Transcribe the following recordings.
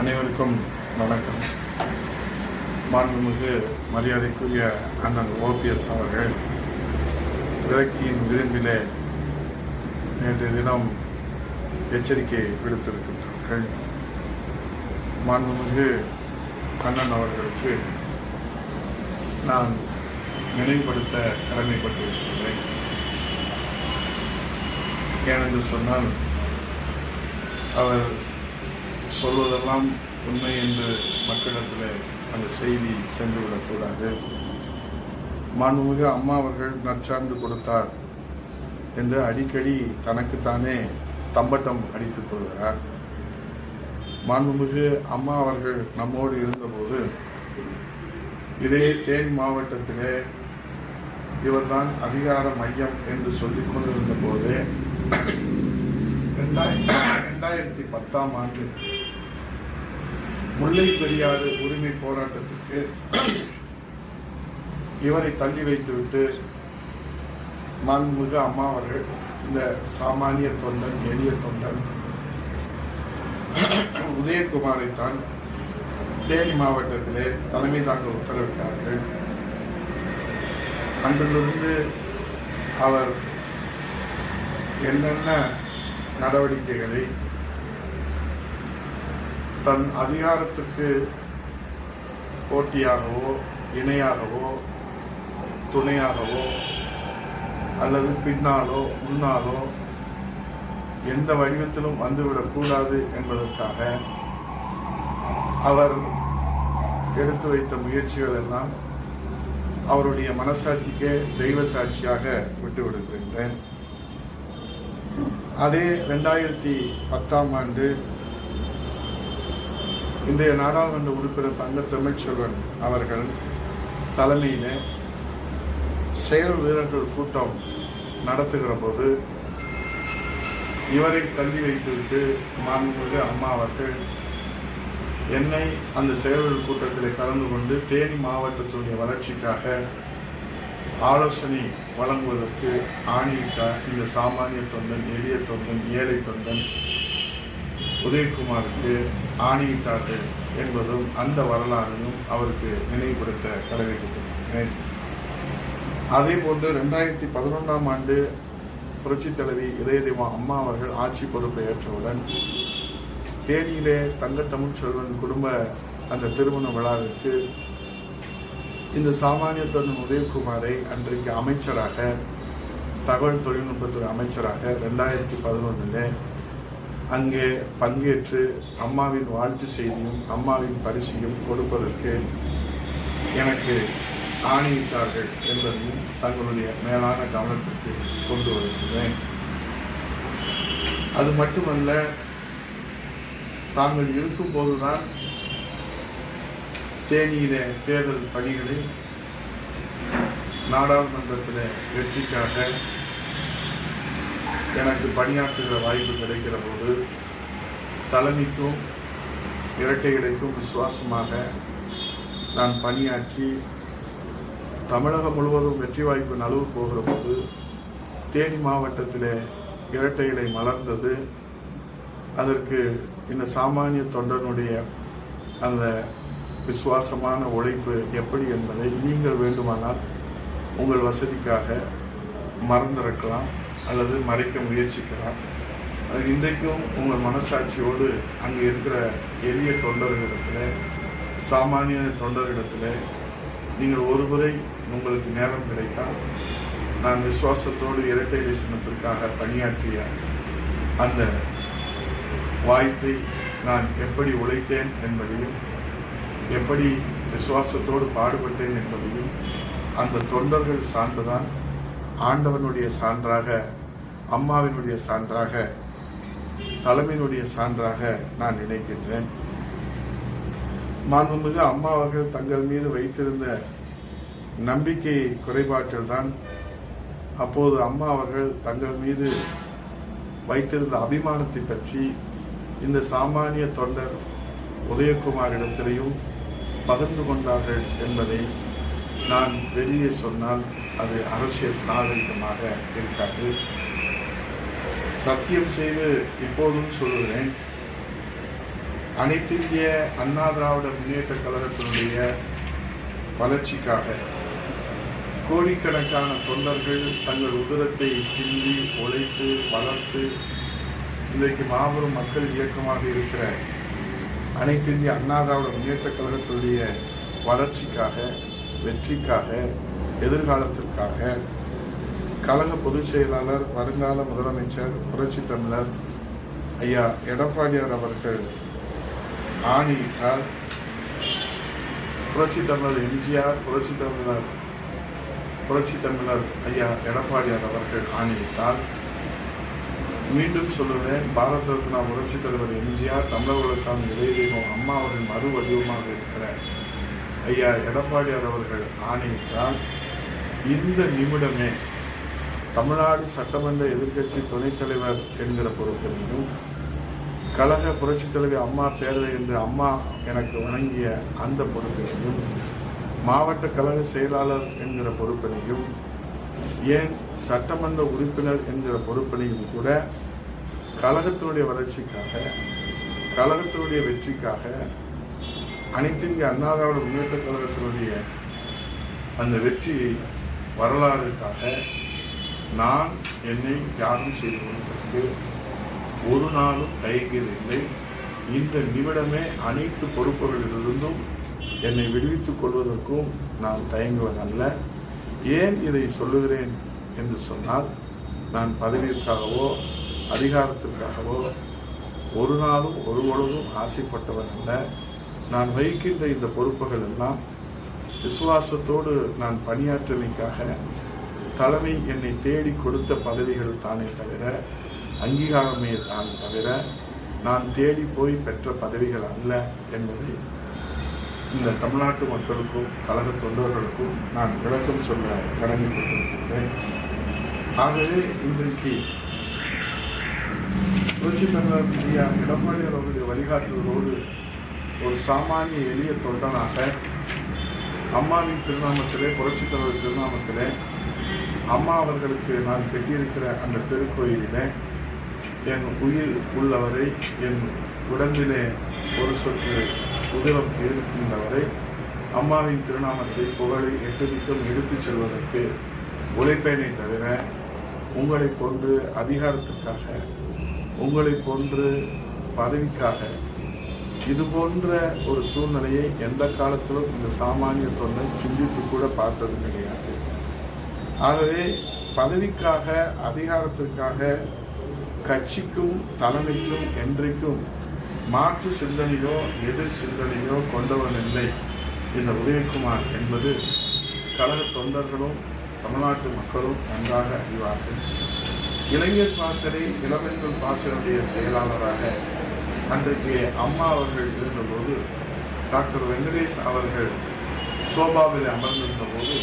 அனைவருக்கும் வணக்கம். மாண்புமிகு மரியாதைக்குரிய அண்ணன் ஓபிஎஸ் அவர்கள் விரக்தியின் விளிம்பிலே நேற்று தினம் எச்சரிக்கை விடுத்திருக்கின்றார்கள். மாண்புமிகு அண்ணன் அவர்களுக்கு நான் நினைவுபடுத்த கடமைப்பட்டிருக்கின்றேன் ஏனென்று சொன்னால் அவர் சொல்வதெல்லாம் உண்மை என்று மக்களிடத்தில் அந்த செய்தி சென்றுவிடக்கூடாது. மாண்புமிகு அம்மா அவர்கள் நற்சார்ந்து கொடுத்தார் என்று அடிக்கடி தனக்குத்தானே தம்பட்டம் அடித்துக் கொள்கிறார். மாண்புமிகு அம்மா அவர்கள் நம்மோடு இருந்தபோது இதே தேனி மாவட்டத்திலே இவர்தான் அதிகார மையம் என்று சொல்லிக் கொண்டிருந்த போது ரெண்டாயிரத்தி பத்தாம் ஆண்டு முல்லை பெரியாறு உரிமை போராட்டத்திற்கு இவரை தள்ளி வைத்துவிட்டு மாண்புமிகு அம்மா அவர்கள் இந்த சாமானிய தொண்டன் எளிய தொண்டன் உதயகுமாரை தான் தேனி மாவட்டத்திலே தலைமை தாங்க உத்தரவிட்டார்கள். அன்றிலிருந்து அவர் என்னென்ன நடவடிக்கைகளை தன் அதிகாரத்துக்கு போட்டியாகவோ இணையாகவோ துணையாகவோ அல்லது பின்னாலோ முன்னாலோ எந்த வடிவத்திலும் வந்துவிடக்கூடாது என்பதற்காக அவர் எடுத்து வைத்த முயற்சிகள் எல்லாம் அவருடைய மனசாட்சிக்கே தெய்வ சாட்சியாக விட்டுவிடுகின்றேன். அதே ரெண்டாயிரத்தி பத்தாம் ஆண்டு இன்றைய நாடாளுமன்ற உறுப்பினர் தங்க தமிழ்ச்செல்வன் அவர்கள் தலைமையிலே செயல் வீரர்கள் கூட்டம் நடத்துகிற போது இவரை தள்ளி வைத்துவிட்டு மாண்புமிகு அம்மா அவர்கள் என்னை அந்த செயல்கள் கூட்டத்தில் கலந்து கொண்டு தேனி மாவட்டத்தினுடைய வளர்ச்சிக்காக ஆலோசனை வழங்குவதற்கு ஆணையிட்டார். இந்த சாமானிய தொண்டன் எளிய தொண்டன் ஏழை தொண்டன் உதயகுமாருக்கு ஆணையிட்டார்கள் என்பதும் அந்த வரலாறையும் அவருக்கு நினைவுபடுத்த கடமைப்பட்டிருக்கிறேன். அதே போன்று ரெண்டாயிரத்தி பதினொன்றாம் ஆண்டு புரட்சித் தலைவி இதயதேவா அம்மா அவர்கள் ஆட்சி பொறுப்பை ஏற்றவுடன் தேனியிலே தங்க தமிழ்ச்செல்வன் குடும்ப அந்த திருமண விழாவிற்கு இந்த சாமானியத்துடன் உதயகுமாரை அன்றைக்கு அமைச்சராக தகவல் தொழில்நுட்பத்துறை அமைச்சராக ரெண்டாயிரத்தி பதினொன்றில் அங்கே பங்கேற்று அம்மாவின் வாழ்த்து செய்தியும் அம்மாவின் பரிசையும் கொடுப்பதற்கு எனக்கு ஆணையிட்டார்கள் என்பதையும் தங்களுடைய மேலான கவனத்திற்கு கொண்டு வருகிறேன். அது மட்டுமல்ல தாங்கள் இருக்கும் போதுதான் தேனியில தேர்தல் பணிகளை நாடாளுமன்றத்தில் வெற்றிக்காக எனக்கு பணியாற்றுகிற வாய்ப்பு கிடைக்கிற போது தலைமைக்கும் இரட்டை இடைக்கும் விசுவாசமாக நான் பணியாற்றி தமிழகம் முழுவதும் வெற்றி வாய்ப்பு நழுவு போகிற போது தேனி மாவட்டத்தில் இரட்டை இலை மலர்ந்தது. அதற்கு இந்த சாமானிய தொண்டனுடைய அந்த விசுவாசமான உழைப்பு எப்படி என்பதை நீங்கள் வேண்டுமானால் உங்கள் வசதிக்காக மறந்திருக்கலாம். அல்லது மறைக்க முயற்சிக்கலாம் இன்றைக்கும் உங்கள் மனசாட்சியோடு அங்கே இருக்கிற எளிய தொண்டர்களிடத்தில் சாமானிய தொண்டர்களிடத்தில் நீங்கள் ஒருமுறை உங்களுக்கு நேரம் கிடைத்தால் நான் விசுவாசத்தோடு இரட்டை விசனத்திற்காக பணியாற்றிய அந்த வாய்ப்பை நான் எப்படி உழைத்தேன் என்பதையும் எப்படி விசுவாசத்தோடு பாடுபட்டேன் என்பதையும் அந்த தொண்டர்கள் சான்றுதான் ஆண்டவனுடைய சான்றாக அம்மாவினுடைய சான்றாக தலைமையினுடைய சான்றாக நான் நினைக்கின்றேன். மாண்புமிகு அம்மா அவர்கள் தங்கள் மீது வைத்திருந்த நம்பிக்கை குறைபாட்டில் தான் அப்போது அம்மா அவர்கள் தங்கள் மீது வைத்திருந்த அபிமானத்தை பற்றி இந்த சாமானிய தொண்டர் உதயகுமாரிடத்திலையும் பகிர்ந்து கொண்டார்கள் என்பதை நான் வெளியே சொன்னால் அது அரசியல் நாகரிகமாக இருக்காது. சத்தியம் செய்து இப்போதும் சொல்கிறேன் அனைத்திந்திய அண்ணா திராவிட முன்னேற்ற கழகத்தினுடைய வளர்ச்சிக்காக கோடிக்கணக்கான தொண்டர்கள் தங்கள் உதிரத்தை சிந்தி உழைத்து வளர்த்து இன்றைக்கு மாபெரும் மக்கள் இயக்கமாக இருக்கிற அனைத்து இந்திய அண்ணா திராவிட முன்னேற்ற கழகத்தினுடைய வளர்ச்சிக்காக வெற்றிக்காக எதிர்காலத்திற்காக கழக பொதுச் செயலாளர் வருங்கால முதலமைச்சர் புரட்சி தமிழர் ஐயா எடப்பாடியார் அவர்கள் ஆணையிட்டால் புரட்சி தமிழர் எம்ஜிஆர் புரட்சி தமிழர் புரட்சி தமிழர் ஐயா எடப்பாடியார் அவர்கள் ஆணையிட்டால் மீண்டும் சொல்லுவேன் பாரத ரத்னா புரட்சி தலைவர் எம்ஜிஆர் தமிழகசாமி இளையதெய்வம் அம்மா அவரின் மறு வடிவமாக இருக்கிற ஐயா எடப்பாடியார் அவர்கள் ஆணையிட்டால் இந்த நிமிடமே தமிழ்நாடு சட்டமன்ற எதிர்க்கட்சி துணைத் தலைவர் என்கிற பொறுப்பினையும் கழக புரட்சித் தலைவி அம்மா பேரவை என்று அம்மா எனக்கு வழங்கிய அந்த பொறுப்பினையும் மாவட்ட கழக செயலாளர் என்கிற பொறுப்பினையும் ஏன் சட்டமன்ற உறுப்பினர் என்கிற பொறுப்பினையும் கூட கழகத்தினுடைய வளர்ச்சிக்காக கழகத்தினுடைய வெற்றிக்காக அனைத்து இந்திய அண்ணா திராவிட முன்னேற்ற கழகத்தினுடைய அந்த வெற்றி வரலாறுக்காக நான் என்னை தியாகம் செய்து கொள்வதற்கு ஒரு நாளும் தயங்கியதில்லை. இந்த நிமிடமே அனைத்து பொறுப்புகளிலிருந்தும் என்னை விடுவித்துக் கொள்வதற்கும் நான் தயங்குவதல்ல. ஏன் இதை சொல்லுகிறேன் என்று சொன்னால் நான் பதவியிற்காகவோ அதிகாரத்திற்காகவோ ஒரு நாளும் ஒரு பொழுதும் ஆசைப்பட்டவன் அல்ல. நான் வகிக்கின்ற இந்த பொறுப்புகள் எல்லாம் விசுவாசத்தோடு நான் பணியாற்றுவதற்காக தலைமை என்னை தேடி கொடுத்த பதவிகள் தானே தவிர அங்கீகாரமே தான் தவிர நான் தேடி போய் பெற்ற பதவிகள் அல்ல என்பதை இந்த தமிழ்நாட்டு மக்களுக்கும் கழக தொண்டர்களுக்கும் நான் விளக்கம் சொல்ல கடமைப்பட்டிருக்கின்றேன். ஆகவே இன்றைக்கு புரட்சி தமிழர் ஐயா எடப்பாடியார் அவருடைய வழிகாட்டுதலோடு ஒரு சாமானிய எளிய தொண்டனாக அம்மாவின் திருநாமத்திலே புரட்சி தலைவர் திருநாமத்திலே அம்மா அவர்களுக்கு நான் கட்டியிருக்கிற அந்த திருக்கோயிலில் என் உயிர் உள்ளவரை என் உடம்பிலே ஒரு சொட்டு உதிரம் இருக்கின்றவரை அம்மாவின் திருநாமத்தை புகழை எட்டுதிக்கும் எடுத்துச் செல்வதற்கு உழைப்பேனே தவிர உங்களை போன்று அதிகாரத்திற்காக உங்களைப் போன்று பதவிக்காக இது போன்ற ஒரு சூழ்நிலையை எந்த காலத்திலும் இந்த சாமானிய தொண்டை சிந்தித்து கூட பார்த்தது கிடையாது. ஆகவே பதவிக்காக அதிகாரத்திற்காக கட்சிக்கும் தலைமைக்கும் என்றைக்கும் மாற்று சிந்தனையோ எதிர் சிந்தனையோ கொண்டவன் இல்லை. இந்த உதயகுமார் என்பது கழக தொண்டர்களும் தமிழ்நாட்டு மக்களும் நன்றாக அறிவார்கள். இளைஞர் பாசறை இளவெண்கள் பாசனுடைய செயலாளராக அன்றைக்கு அம்மா அவர்கள் இருந்தபோது டாக்டர் வெங்கடேஷ் அவர்கள் சோபாவில் அமர்ந்திருந்த போது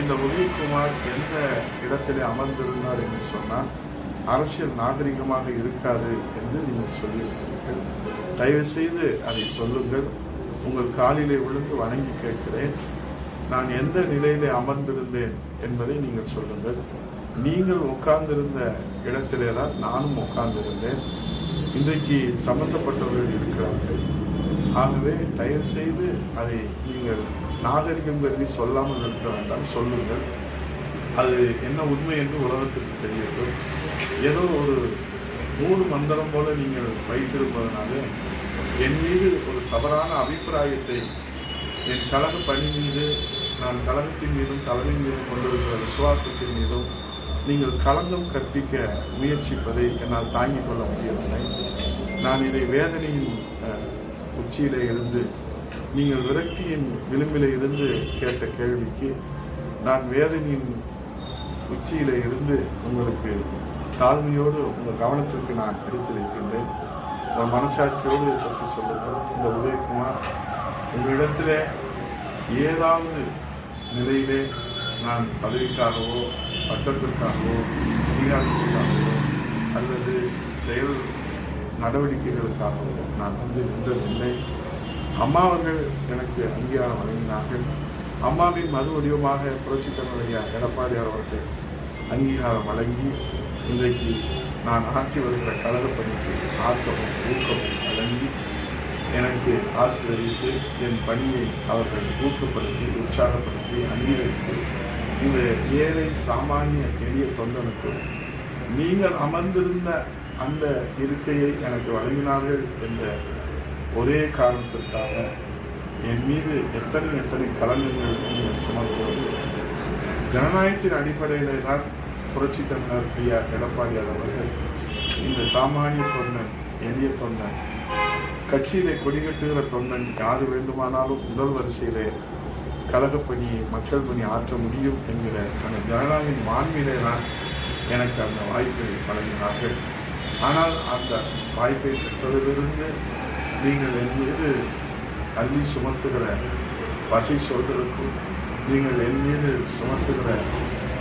இந்த உதயகுமார் எந்த இடத்திலே அமர்ந்திருந்தார் என்று சொன்னால் அரசியல் நாகரிகமாக இருக்காது என்று நீங்கள் சொல்லியிருக்கிறீர்கள். தயவு செய்து அதை சொல்லுங்கள். உங்கள் காலிலே விழுந்து வணங்கி கேட்கிறேன். நான் எந்த நிலையிலே அமர்ந்திருந்தேன் என்பதை நீங்கள் சொல்லுங்கள். நீங்கள் உட்கார்ந்திருந்த இடத்திலே தான் நானும் உட்கார்ந்திருந்தேன். இன்றைக்கு சம்பந்தப்பட்டவர்கள் இருக்கிறார்கள். ஆகவே தயவு செய்து அதை நீங்கள் நாகரிகம் கருதி சொல்லாமல் நிறுத்த வேண்டாம் சொல்லுங்கள். அது என்ன உண்மை என்று உலகத்திற்கு தெரியட்டும். ஏதோ ஒரு மூணு மந்திரம் போல நீங்கள் வைத்திருப்பதனாலே என் மீது ஒரு தவறான அபிப்பிராயத்தை என் கழக பணி மீது நான் கழகத்தின் மீதும் தலைமை மீதும் கொண்டிருக்கிற விசுவாசத்தின் மீதும் நீங்கள் கலங்கம் கற்பிக்க முயற்சிப்பதை என்னால் தாங்கிக் கொள்ள முடியவில்லை. நான் இதை வேதனையின் உச்சியிலே இருந்து நீங்கள் விரக்தியின் விளிம்பிலே இருந்து கேட்ட கேள்விக்கு நான் வேதனையின் உச்சியிலே இருந்து உங்களுக்கு தாழ்மையோடு உங்கள் கவனத்திற்கு நான் எடுத்துரைக்கின்றேன் உங்கள் மனசாட்சியோடு பற்றி சொல்லுங்கள். இந்த உதயகுமார் உங்களிடத்தில் ஏதாவது நிலையிலே நான் பதவிக்காகவோ பட்டத்திற்காகவோ அதிகாரத்திற்காகவோ அல்லது செயல் நடவடிக்கைகளுக்காகவோ நான் வந்து நின்றதில்லை. அம்மா அவர்கள் எனக்கு அங்கீகாரம் வழங்கினார்கள் அம்மாவின் மறு வடிவமாக புரட்சி தலைவரையா எடப்பாடியார் அவர்கள் அங்கீகாரம் வழங்கி இன்றைக்கு நான் ஆற்றி வருகிற கழகப்பணிக்கு ஆக்கமும் ஊக்கமும் வழங்கி எனக்கு ஆசீர்வதித்து என் பணியை அவர்கள் ஊக்கப்படுத்தி உற்சாகப்படுத்தி அங்கீகரித்து இந்த ஏழை சாமானிய எளிய தொண்டனுக்கும் நீங்கள் அமர்ந்திருந்த அந்த இருக்கையை எனக்கு வழங்கினார்கள் என்ற ஒரே காரணத்திற்காக என் மீது எத்தனை எத்தனை கலங்கங்கள் நீங்கள் சுமத்துவது. ஜனநாயகத்தின் அடிப்படையிலே தான் புரட்சி தமிழர் ஐயா எடப்பாடியார் அவர்கள் இந்த சாமானிய தொண்டன் எளிய தொண்டன் கட்சியிலே கொடிகட்டுகிற தொண்டன் யாரு வேண்டுமானாலும் முதல் வரிசையிலே கழகப் பணியை மக்கள் பணி ஆற்ற முடியும் என்கிற அந்த ஜனநாயகின் மாண்பிலே தான் எனக்கு அந்த வாய்ப்பை வழங்கினார்கள். ஆனால் அந்த வாய்ப்பை பெற்றதிலிருந்து நீங்கள் என் மீது அள்ளி சுமத்துகிற பசி சொல்களுக்கும் நீங்கள் என் மீது சுமத்துகிற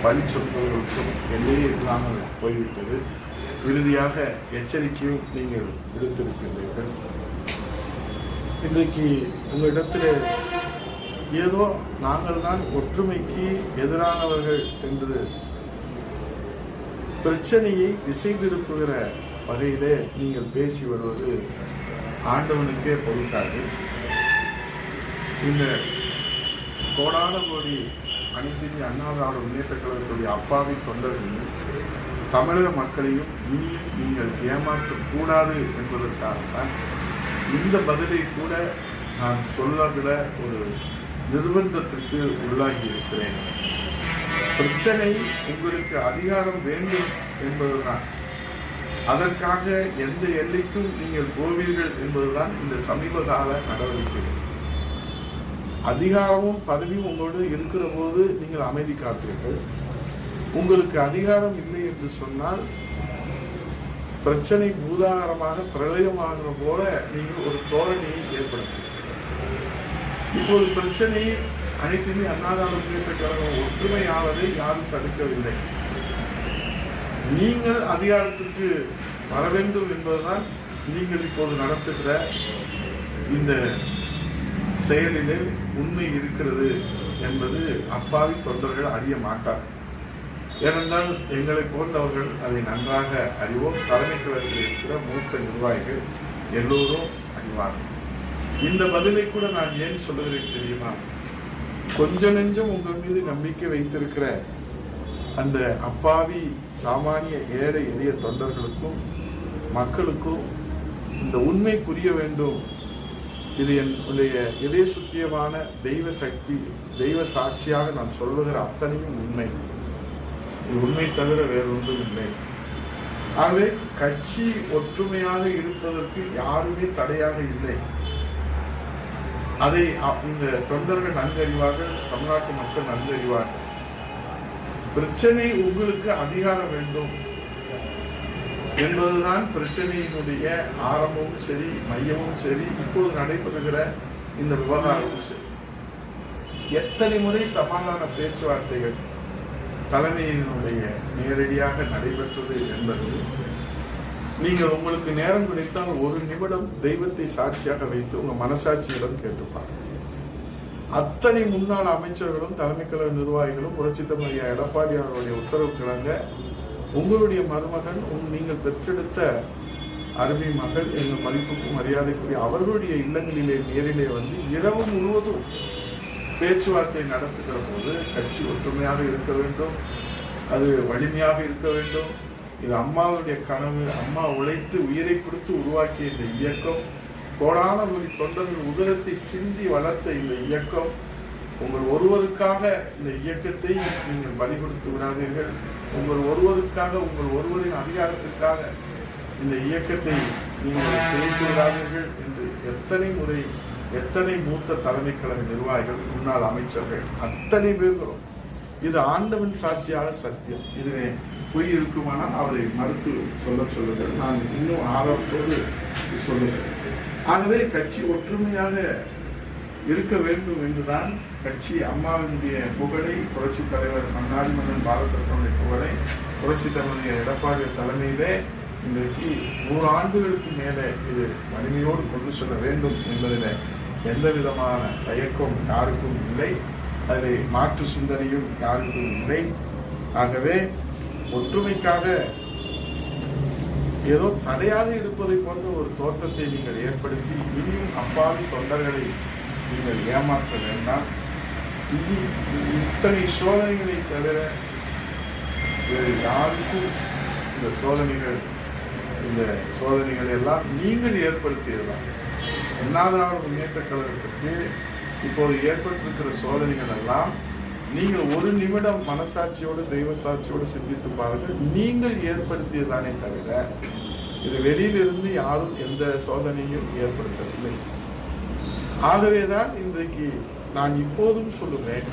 பலி சொல்களுக்கும் எல்லையே இல்லாமல் போய்விட்டது. இறுதியாக எச்சரிக்கையும் நீங்கள் விடுத்திருக்கின்றீர்கள். இன்றைக்கு உங்களிடத்தில் ஏதோ நாங்கள் தான் ஒற்றுமைக்கு எதிரானவர்கள் என்று பிரச்சனையை திசை திருப்புகிற வகையிலே நீங்கள் பேசி வருவது ஆண்டவனுக்கே பொருட்டாது இந்த கோடான கோடி அனைத்து இந்திய முன்னேற்ற கழகத்துடைய அப்பாவி தொண்டர்களையும் தமிழக மக்களையும் இனியும் நீங்கள் ஏமாற்றக்கூடாது என்பதற்காகத்தான் இந்த பதிலை கூட நான் சொல்லவிட ஒரு நிர்பந்தத்திற்கு உள்ளாகி இருக்கிறேன். பிரச்சனை உங்களுக்கு அதிகாரம் வேண்டும் என்பதுதான். அதற்காக எந்த எல்லைக்கும் நீங்கள் போவீர்கள் என்பதுதான் இந்த சமீப கால நடவடிக்கை. அதிகாரமும் பதவியும் உங்களோடு இருக்கிற போது நீங்கள் அமைதி காப்பீர்கள். உங்களுக்கு அதிகாரம் இல்லை என்று சொன்னால் பிரச்சனை பூதாகரமாக பிரளயமாகிற போல நீங்கள் ஒரு தோரணையை ஏற்படுத்தும் இப்போது பிரச்சனை அனைத்துமே அண்ணாதார கழகம் ஒற்றுமையாவதை யாரும் தடுக்கவில்லை. நீங்கள் அதிகாரத்திற்கு வர வேண்டும் என்பதுதான் நீங்கள் இப்போது நடத்துகிற இந்த செயலிலே உண்மை இருக்கிறது என்பது அப்பாவி தொண்டர்கள் அறிய மாட்டார் ஏனென்றால் எங்களை போன்றவர்கள் அதை நன்றாக அறிவோம். தலைமை கழகத்தில் இருக்கிற மூத்த நிர்வாகிகள் எல்லோரும் அறிவார்கள். இந்த பதிலை கூட நான் ஏன் சொல்லுகிறேன் தெரியுமா? கொஞ்ச நெஞ்சம் உங்கள் மீது நம்பிக்கை வைத்திருக்கிற அந்த அப்பாவி சாமானிய ஏழை எளிய தொண்டர்களுக்கும் மக்களுக்கும் இந்த உண்மை புரிய வேண்டும். இது என்னுடைய இதய சுத்தியமான தெய்வ சக்தி தெய்வ சாட்சியாக நான் சொல்லுகிற அத்தனையும் உண்மை. இது உண்மை தவிர வேறொன்றும் இல்லை. ஆகவே கட்சி ஒற்றுமையாக இருப்பதற்கு யாருமே தடையாக இல்லை. அதை இந்த தொண்டர்கள் நன்கறிவார்கள் தமிழ்நாட்டு மக்கள் நன்கறிவார்கள். பிரச்சனை உங்களுக்கு அதிகாரம் வேண்டும் என்பதுதான் பிரச்சனையினுடைய ஆரம்பமும் சரி மையமும் சரி இப்போது நடைபெறுகிற இந்த விவகாரமும் சரி. எத்தனை முறை சமாதான பேச்சுவார்த்தைகள் தலைமையினுடைய நேரடியாக நடைபெற்றது என்பது நீங்கள் உங்களுக்கு நேரம் கிடைத்தால் ஒரு நிமிடம் தெய்வத்தை சாட்சியாக வைத்து உங்க மனசாட்சியிடம் கேட்டுப்பாங்க அத்தனை முன்னாள் அமைச்சர்களும் தலைமை கழக நிர்வாகிகளும் புரட்சி தமிழ் எடப்பாடி அவர்களுடைய உத்தரவு உங்களுடைய மருமகன் உங் நீங்கள் பெற்றெடுத்த அருமை மகள் எங்கள் மதிப்புக்கும் மரியாதைக்குரிய அவர்களுடைய இல்லங்களிலே நேரிலே வந்து இரவு முழுவதும் பேச்சுவார்த்தை நடத்துகிற போது கட்சி ஒற்றுமையாக இருக்க வேண்டும். அது வலிமையாக இருக்க வேண்டும். இது அம்மாவுடைய கனவு. அம்மா உழைத்து உயிரை கொடுத்து உருவாக்கிய இந்த இயக்கம். கோடான கோடி தொண்டர்கள் உதரத்தை சிந்தி வளர்த்த இந்த இயக்கம் உங்கள் ஒருவருக்காக இந்த இயக்கத்தை நீங்கள் பலி கொடுத்து விடாதீர்கள். உங்கள் ஒருவருக்காக உங்கள் ஒருவரின் அதிகாரத்திற்காக இந்த இயக்கத்தை நீங்கள் செய்து விடாதீர்கள் என்று எத்தனை முறை எத்தனை மூத்த தலைமை கழக நிர்வாகிகள் முன்னாள் அமைச்சர்கள் அத்தனை பேர்களும் இது ஆண்டவன் சாட்சியாக சத்தியம். இதனை பொய் இருக்குமானால் அவரை மறுத்து சொல்ல சொல்லுங்கள். நான் இன்னும் ஆர்வத்தோடு சொல்லுகிறேன். ஆகவே கட்சி ஒற்றுமையாக இருக்க வேண்டும் என்றுதான் கட்சி அம்மாவினுடைய புகழை புரட்சி தலைவர் மன்னாடி மன்னன் பாரத புகழை புரட்சி தலைவருடைய எடப்பாடி தலைமையிலே இன்றைக்கு நூறு ஆண்டுகளுக்கு மேலே இது வலிமையோடு கொண்டு செல்ல வேண்டும் என்பதில் எந்த விதமான தயக்கம் யாருக்கும் இல்லை. அதில் மாற்று சிந்தனையும் யாருக்கும் இல்லை. ஆகவே ஒற்றுமைக்காக ஏதோ தடையாக இருப்பதை போன்ற ஒரு தோற்றத்தை நீங்கள் ஏற்படுத்தி இனியும் அப்பாவி தொண்டர்களை நீங்கள் ஏமாற்ற வேண்டாம். இனி இத்தனை சோதனைகளை தவிர வேறு யாருக்கும் இந்த சோதனைகள் இந்த சோதனைகள் எல்லாம் நீங்கள் ஏற்படுத்தியதுதான். அண்ணாதிராவிட முன்னேற்ற கழகத்திற்கு இப்போது ஏற்பட்டிருக்கிற சோதனைகள் எல்லாம் நீங்கள் ஒரு நிமிடம் மனசாட்சியோடு தெய்வ சாட்சியோடு சிந்தித்து பாருங்கள். நீங்கள் ஏற்படுத்தியதானே தவிர இது வெளியிலிருந்து யாரும் எந்த சோதனையும் ஏற்படுத்தவில்லை. ஆகவேதான் இன்றைக்கு நான் இப்போதும் சொல்லுவேன்